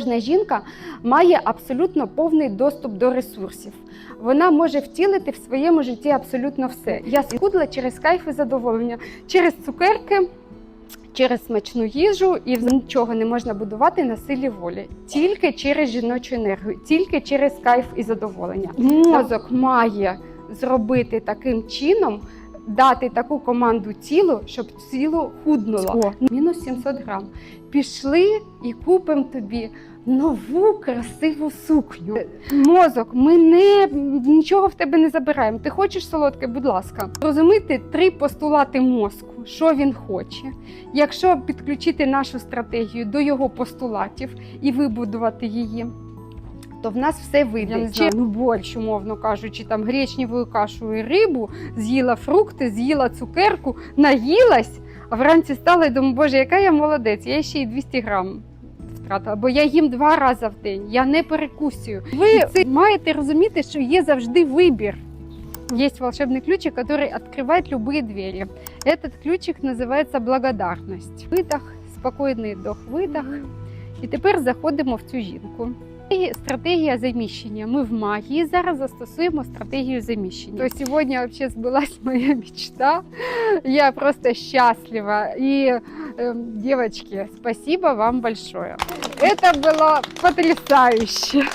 Кожна жінка має абсолютно повний доступ до ресурсів. Вона може втілити в своєму житті абсолютно все. Я схудла через кайф і задоволення, через цукерки. Через смачну їжу і нічого не можна будувати на силі волі, тільки через жіночу енергію, тільки через кайф і задоволення. Мозок має зробити таким чином, дати таку команду тілу, щоб тіло худнуло. О. Мінус 700 грам. Пішли і купимо тобі нову красиву сукню. Мозок, ми не нічого в тебе не забираємо. Ти хочеш солодке, будь ласка. Розуміти три постулати мозку, що він хоче. Якщо підключити нашу стратегію до його постулатів і вибудувати її. То в нас все вийде. Я не Чи знаю. ну, борщ, умовно кажучи, там гречневою кашею і рибу, з'їла фрукти, з'їла цукерку, наїлась, а вранці стала і думаю, боже, яка я молодець, я ще й 200 грам втратила, бо я їм два рази в день, я не перекусую. Ви це маєте розуміти, що є завжди вибір. Есть волшебный ключик, который открывает любые двери. Этот ключик називається благодарність. Видох, спокійний вдох, видох. І тепер заходимо в цю жінку. І стратегія заміщення. Ми в магії зараз застосуємо стратегію заміщення. То сьогодні вообще збылась моя мечта. Я просто счастлива. И, э, девочки, спасибо вам большое. Это было потрясающе.